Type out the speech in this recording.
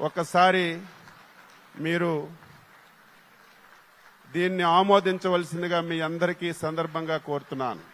ఒకసారి మీరు దీన్ని ఆమోదించవలసిందిగా మీ అందరికీ సందర్భంగా కోరుతున్నాను.